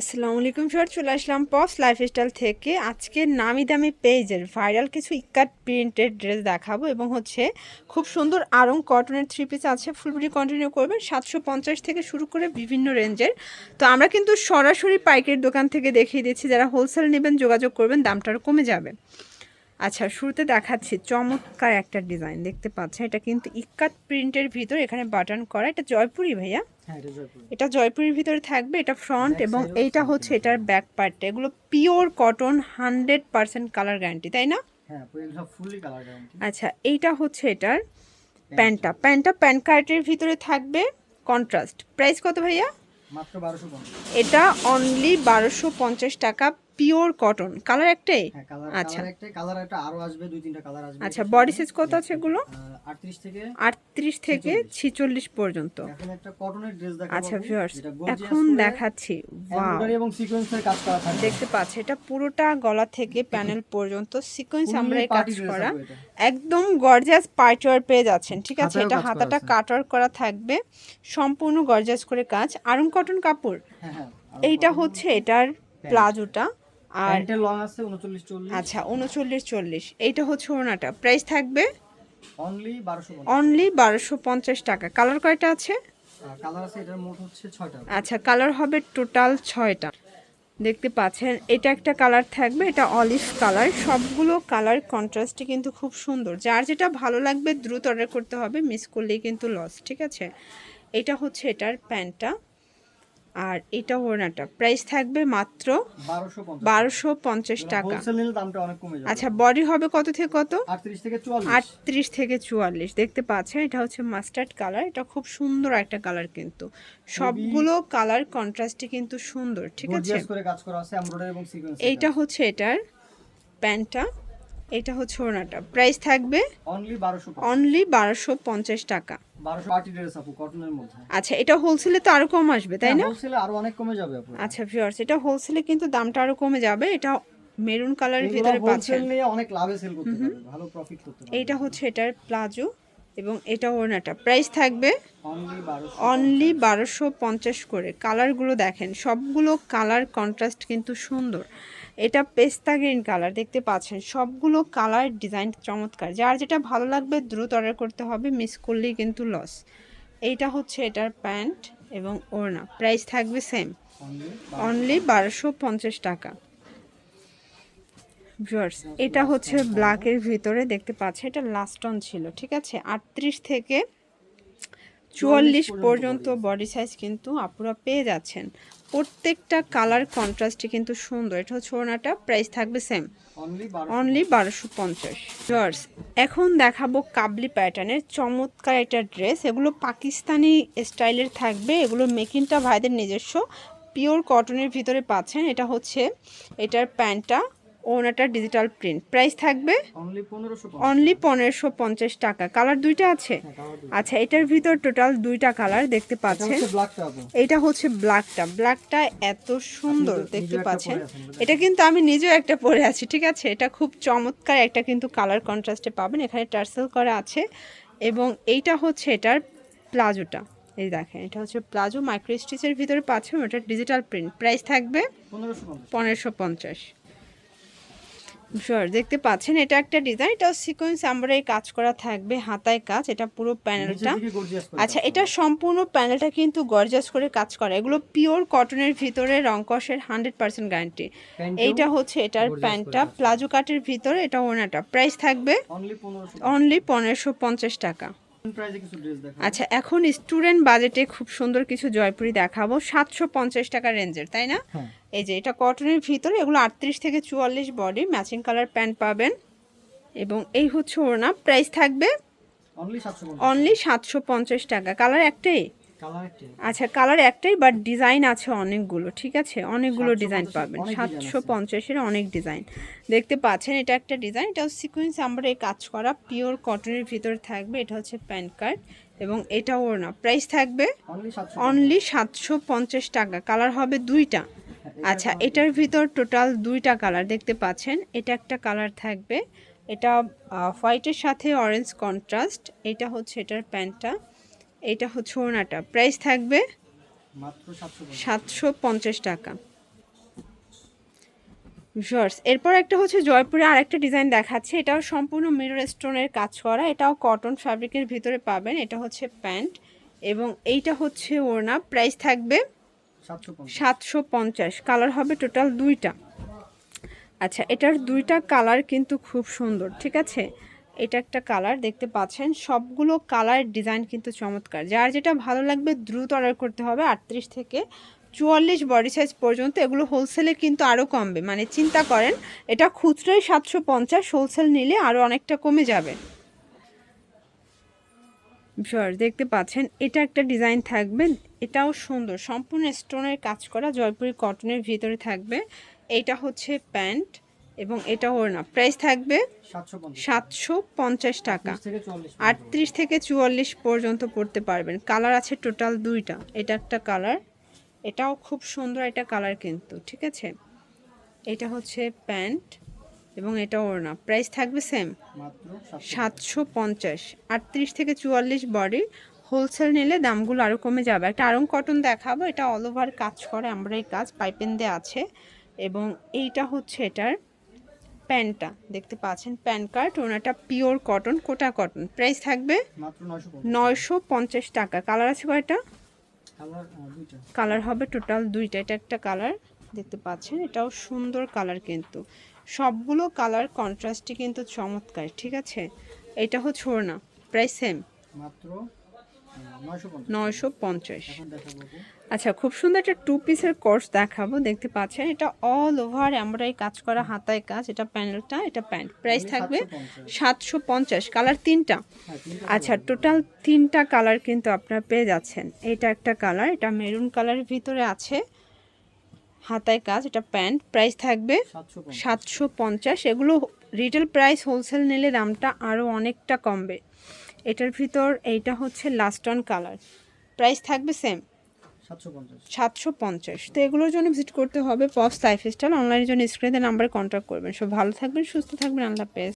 আসসালামু আলাইকুম সর চলে আসলাম পস লাইফস্টাইল থেকে। আজকে নামি দামি পেজের ভাইরাল কিছু ইকাট প্রিন্টেড ড্রেস দেখাবো এবং হচ্ছে খুব সুন্দর আরং কটনের থ্রি পিস আছে ফুলপুরি কন্টিনিউ করবেন, সাতশো পঞ্চাশ থেকে শুরু করে বিভিন্ন রেঞ্জের তো আমরা কিন্তু সরাসরি পাইকারি দোকান থেকে দেখিয়ে দিচ্ছি, যারা হোলসেল নেবেন, যোগাযোগ করবেন, দামটা কমে যাবে। আচ্ছা শুরুতে দেখাচ্ছি। চমৎকার একটা ডিজাইন দেখতে পাচ্ছেন? এটা কিন্তু ইকাট প্রিন্টের ভিতর এখানে বাটন করা। এটা জয়পুরি ভাইয়া? হ্যাঁ এটা জয়পুর। জয়পুরের ভিতরে থাকবে এটা ফ্রন্ট এবং এইটা হচ্ছে এটার ব্যাক পার্টটা এগুলো pure cotton hundred percent colour guarantee তাই না? হ্যাঁ আচ্ছা এইটা হচ্ছে এটার প্যান্টটা প্যান্টটা প্যান্ট কার্টের ভিতরে থাকবে। কন্ট্রাস্ট প্রাইস কত ভাইয়া? এটা অনলি বারোশো পঞ্চাশ টাকা পিওর কটন। কালার একটাই? হ্যাঁ আচ্ছা। কালার একটাই। কালার একটা আরও আসবে দুই তিনটা কালার আসবে। আচ্ছা বডি সাইজ কত আছে এগুলো? আটত্রিশ থেকে আটত্রিশ থেকে ছিচল্লিশ। পর্যন্ত। এখন একটা কটনের ড্রেস দেখাবো আচ্ছা ভিউয়ার্স এখন দেখাচ্ছি। ওয়াও embroidery এবং সিকোয়েন্সের কাজ করা থাকবে। দেখতে পাচ্ছি এটা পুরোটা গলা থেকে প্যানেল পর্যন্ত সিকোয়েন্স আমরা এই কাজ করা। একদম গর্জাস পার্টওয়ার পেয়ে যাচ্ছেন ঠিক আছে? এটা হাতাটা। কাটওয়ার করা থাকবে। সম্পূর্ণ গর্জাস করে কাজ। আরং কটন কাপড়? হ্যাঁ হ্যাঁ এইটা হচ্ছে এটার প্লাজোটা। আর প্যান্টের লং আছে উনচল্লিশ চল্লিশ। আচ্ছা উনচল্লিশ চল্লিশ। এইটা হচ্ছে ওনাটা প্রাইস থাকবে? অনলি বারোশো অনলি বারোশো পঞ্চাশ টাকা। কালার কয়টা আছে? কালার আছে এটার মোট হচ্ছে ছয়টা। আচ্ছা কালার হবে টোটাল ছয়টা। দেখতে পাচ্ছেন এটা একটা কালার থাকবে এটা অলিভ কালার সবগুলো কালার কন্ট্রাস্টে কিন্তু খুব সুন্দর। যার যেটা ভালো লাগবে দ্রুত অর্ডার করতে হবে মিস করলেই কিন্তু লস ঠিক আছে? এটা হচ্ছে এটার প্যান্টটা। আর এটা ওড়নাটা। প্রাইস থাকবে মাত্র বারোশো পঞ্চাশ টাকা। আচ্ছা বডি হবে কত থেকে কত? আটত্রিশ থেকে চুয়াল্লিশ। দেখতে পাচ্ছেন এটা হচ্ছে মাস্টার্ড কালার এটা খুব সুন্দর একটা কালার কিন্তু। সবগুলো কালার কন্ট্রাস্টে কিন্তু সুন্দর ঠিক আছে? এইটা হচ্ছে এটার প্যান্টটা। এটা হচ্ছে ওনাটা প্রাইস থাকবে অনলি বারোশো পঞ্চাশ টাকা। বারোশো পার্টি ড্রেস আপু কটনের মধ্যে। আচ্ছা এটা হোলসেলে তো আরও কম আসবে তাই না? হোলসেলে আরও অনেক কমে যাবে আপু। আচ্ছা ভিউয়ার্স এটা হোলসেলে কিন্তু দামটা আরও কমে যাবে এটা মেরুন কালারের ভিতরে পাচ্ছেন। হোলসেল নিয়ে অনেক লাভে সেল করতে পারবে ভালো প্রফিট করতে পারবে। এইটা হচ্ছে এটার প্লাজো এবং এটা ওড়নাটা। প্রাইস থাকবে অনলি বারোশো পঞ্চাশ করে। কালারগুলো দেখেন, সবগুলো কালার কন্ট্রাস্ট কিন্তু সুন্দর। এটা পেস্তা গ্রিন কালার দেখতে পাচ্ছেন? সবগুলো কালার ডিজাইন চমৎকার। যার যেটা ভালো লাগবে দ্রুত অর্ডার করতে হবে মিস করলেই কিন্তু লস এইটা হচ্ছে এটার প্যান্ট এবং ওড়না। প্রাইস থাকবে সেম অনলি বারোশো পঞ্চাশ টাকা। ভিউয়ার্স এটা হচ্ছে ব্ল্যাকের ভিতরে দেখতে পাচ্ছে এটা লাস্ট অন ছিল ঠিক আছে? আটত্রিশ থেকে চুয়াল্লিশ পর্যন্ত বডি সাইজ কিন্তু আপুরা পেয়ে যাচ্ছেন। প্রত্যেকটা কালার কন্ট্রাস্টে কিন্তু সুন্দর এটা হচ্ছে ওনাটা প্রাইস থাকবে সেম অনলি বারোশো পঞ্চাশ। ভিউয়ার্স এখন দেখাবো কাবলি প্যাটার্নের চমৎকার একটা ড্রেস এগুলো পাকিস্তানি স্টাইলের থাকবে এগুলো মেকিংটা ভাইদের নিজস্ব। পিওর কটনের ভিতরে পাচ্ছেন এটা হচ্ছে এটার প্যান্টটা ওনাটা ডিজিটাল প্রিন্ট প্রাইস থাকবে অনলি পনেরোশো পঞ্চাশ। টাকা। কালার দুইটা আছে? আচ্ছা এটার ভিতর টোটাল দুইটা কালার দেখতে পাচ্ছেন। এটা হচ্ছে ব্ল্যাকটা ব্ল্যাকটা এত সুন্দর দেখতে পাচ্ছেন। এটা কিন্তু আমি নিজেও একটা পরে আছি ঠিক আছে? এটা খুব চমৎকার একটা কিন্তু কালার কন্ট্রাস্টে পাবেন। এখানে টার্সেল করা আছে। এবং এইটা হচ্ছে এটার প্লাজোটা। এই দেখেন এটা হচ্ছে প্লাজো। মাইক্রো স্টিচের ভিতরে পাচ্ছেন ওটা ডিজিটাল প্রিন্ট প্রাইস থাকবে পনেরোশো পঞ্চাশ। শিওর দেখতে পাচ্ছেন এটা একটা ডিজাইন এটা সিকোয়েন্স আমরা এই কাজ করা থাকবে হাতায় কাজ এটা পুরো প্যানেলটা আচ্ছা এটা সম্পূর্ণ প্যানেলটা কিন্তু গর্জাস করে কাজ করা। এগুলো পিওর কটনের ভিতরে রংকসের হান্ড্রেড পার্সেন্ট গ্যারান্টি এইটা হচ্ছে এটার প্যান্টটা প্লাজো কাটের ভিতরে এটা ওনাটা প্রাইস থাকবে অনলি পনেরোশো পঞ্চাশ টাকা। আচ্ছা এখন স্টুডেন্ট বাজেটে খুব সুন্দর কিছু জয়পুরি দেখাবো। সাতশো পঞ্চাশ টাকা রেঞ্জের তাই না? হ্যাঁ। এই যে এটা কটনের ভিতরে এগুলো আটত্রিশ থেকে চুয়াল্লিশ বডি ম্যাচিং কালার প্যান্ট পাবেন। এবং এই হচ্ছে ওড়না প্রাইস থাকবে অনলি সাতশো পঞ্চাশ। টাকা। কালার একটাই? আচ্ছা কালার একটাই বাট ডিজাইন আছে অনেকগুলো ঠিক আছে? অনেকগুলো ডিজাইন পাবেন। সাতশো পঞ্চাশের অনেক ডিজাইন দেখতে পাচ্ছেন এটা একটা ডিজাইন এটাও সিকোয়েন্স আমরা এই কাজ করা পিওর কটনের ভিতরে থাকবে এটা হচ্ছে প্যান কার্ড এবং এটা ওড়না প্রাইস থাকবে অনলি সাতশো অনলি সাতশো পঞ্চাশ টাকা কালার হবে দুইটা। আচ্ছা এটার ভিতর টোটাল দুইটা কালার দেখতে পাচ্ছেন? এটা একটা কালার থাকবে এটা হোয়াইটের সাথে অরেঞ্জ কন্ট্রাস্ট এটা হচ্ছে এটার প্যান্টটা এটা হচ্ছে ওড়নাটা। প্রাইস থাকবে সাতশো পঞ্চাশ। টাকা। ভিউয়ার্স এরপর একটা হচ্ছে জয়পুরে আরেকটা ডিজাইন দেখাচ্ছে। এটাও সম্পূর্ণ মিরর স্টোনের কাজ করা। এটাও কটন ফ্যাব্রিকের ভিতরে পাবেন। এটা হচ্ছে প্যান্ট এবং এইটা হচ্ছে ওড়না। প্রাইস থাকবে সাতশো পঞ্চাশ। কালার হবে টোটাল দুইটা। আচ্ছা এটার দুইটা কালার কিন্তু খুব সুন্দর ঠিক আছে? এটা একটা কালার, দেখতে পাচ্ছেন। সবগুলো কালার ডিজাইন কিন্তু চমৎকার। যার যেটা ভালো লাগবে দ্রুত অর্ডার করতে হবে, আটত্রিশ থেকে চুয়াল্লিশ বডি সাইজ পর্যন্ত। এগুলো হোলসেলে কিন্তু আরও কমবে। মানে চিন্তা করেন, এটা খুচরোই সাতশো পঞ্চাশ হোলসেল নিলে আরও অনেকটা কমে যাবে। ভিউয়ার্স দেখতে পাচ্ছেন, এটা একটা ডিজাইন থাকবে। এটাও সুন্দর। সম্পূর্ণ স্টোনের কাজ করা, জয়পুরি কটনের ভিতরে থাকবে। এইটা হচ্ছে প্যান্ট। এবং এটা ওড়না প্রাইস থাকবে সাতশো পঞ্চাশ টাকা। আটত্রিশ থেকে চুয়াল্লিশ পর্যন্ত পড়তে পারবেন। কালার আছে টোটাল দুইটা। এটা একটা কালার। এটাও খুব সুন্দর একটা কালার কিন্তু ঠিক আছে? এটা হচ্ছে প্যান্ট এবং এটা ওড়না প্রাইস থাকবে সেম সাতশো পঞ্চাশ। আটত্রিশ থেকে চুয়াল্লিশ বডি হোলসেল নিলে দামগুলো আরও কমে যাবে। একটা আরং কটন দেখাবো। এটা অল ওভার কাজ করে আমরা এই কাজ পাইপেন দেওয়া আছে। এবং এইটা হচ্ছে এটার প্যান্টটা দেখতে পাচ্ছেন প্যান কার্ড ওনাটা pure cotton Kota cotton. Price থাকবে নয়শো পঞ্চাশ। টাকা। কালার আছে কয়টা? কালার কালার হবে টোটাল দুইটা। এটা একটা কালার দেখতে পাচ্ছেন এটাও সুন্দর কালার কিন্তু। সবগুলো কালার কন্ট্রাস্টই কিন্তু চমৎকার ঠিক আছে? এটা হচ্ছে ওড়না প্রাইস সেম। মাত্র নয়শো পঞ্চাশ। আচ্ছা খুব সুন্দর একটা টু পিসের কোর্স দেখাবো দেখতে পাচ্ছেন। এটা অল ওভার এই কাজ করা হাতায় কাজ। এটা প্যানেলটা এটা প্যান্ট। প্রাইস থাকবে সাতশো পঞ্চাশ। কালার তিনটা। হ্যাঁ আচ্ছা টোটাল তিনটা কালার কিন্তু আপনারা পেয়ে যাচ্ছেন। এটা একটা কালার এটা মেরুন কালারের ভিতরে আছে। হাতায় কাজ এটা প্যান্ট। প্রাইস থাকবে সাতশো পঞ্চাশ। এগুলো রিটেল প্রাইস হোলসেল নিলে দামটা আরও অনেকটা কমবে। এটার ভিতর এইটা হচ্ছে লাস্ট অন কালার প্রাইস থাকবে সেম সাতশো পঞ্চাশ। তো এগুলোর জন্য ভিজিট করতে হবে পস লাইফস্টাইল অনলাইনের জন্য স্ক্রিনে নাম্বারে কন্ট্যাক্ট করবেন। সব ভালো থাকবেন সুস্থ থাকবেন আল্লাহ হাফেজ।